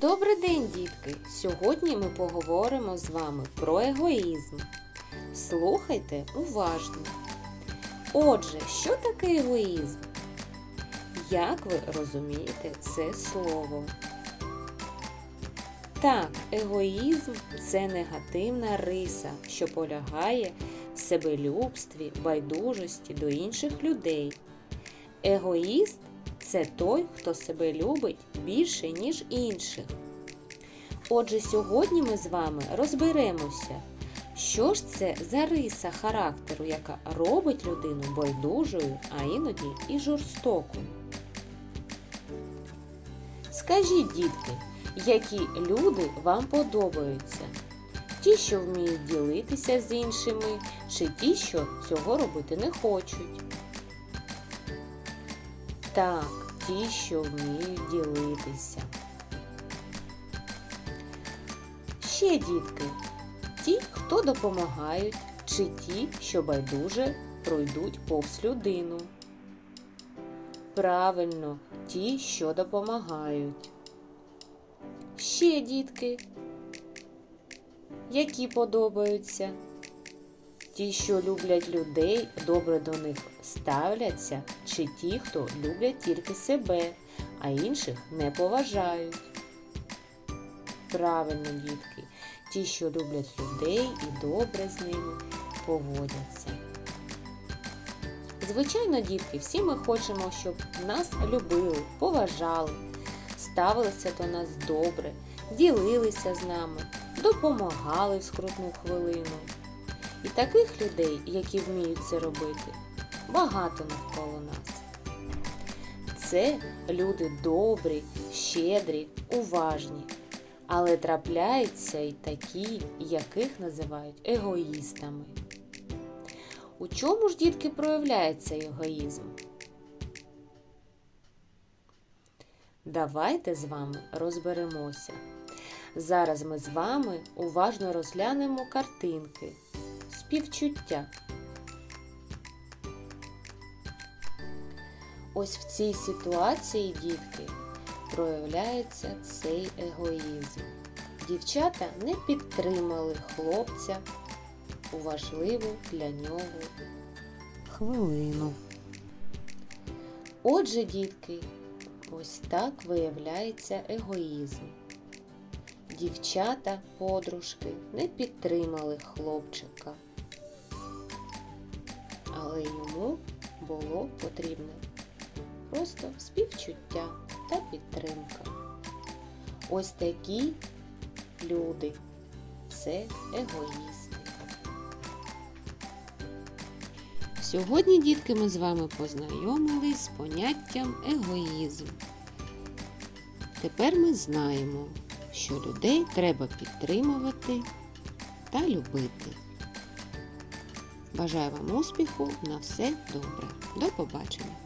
Добрий день, дітки! Сьогодні ми поговоримо з вами про егоїзм. Слухайте уважно. Отже, що таке егоїзм? Як ви розумієте це слово? Так, егоїзм це негативна риса, що полягає в себелюбстві, байдужості до інших людей. Егоїст це той, хто себе любить більше, ніж інших. Отже, сьогодні ми з вами розберемося, що ж це за риса характеру, яка робить людину байдужою, а іноді і жорстокою. Скажіть, дітки, які люди вам подобаються? Ті, що вміють ділитися з іншими, чи ті, що цього робити не хочуть? Так, ті, що вміють ділитися. Ще дітки, ті, хто допомагають, чи ті, що байдуже пройдуть повз людину. Правильно, ті, що допомагають. Ще дітки, які подобаються. Ті, що люблять людей, добре до них ставляться, чи ті, хто люблять тільки себе, а інших не поважають. Правильно, дітки, ті, що люблять людей і добре з ними поводяться. Звичайно, дітки, всі ми хочемо, щоб нас любили, поважали, ставилися до нас добре, ділилися з нами, допомагали в скрутну хвилину. І таких людей, які вміють це робити, багато навколо нас. Це люди добрі, щедрі, уважні. Але трапляються й такі, яких називають егоїстами. У чому ж, дітки, проявляється егоїзм? Давайте з вами розберемося. Зараз ми з вами уважно розглянемо картинки співчуття. Ось в цій ситуації, дітки, проявляється цей егоїзм. Дівчата не підтримали хлопця у важливу для нього хвилину. Отже, дітки, ось так виявляється егоїзм. Дівчата, подружки не підтримали хлопчика, але йому було потрібне просто співчуття та підтримка. Ось такі люди це егоїсти. Сьогодні, дітки, ми з вами познайомились з поняттям егоїзм. Тепер ми знаємо, що людей треба підтримувати та любити. Бажаю вам успіху на все добре. До побачення!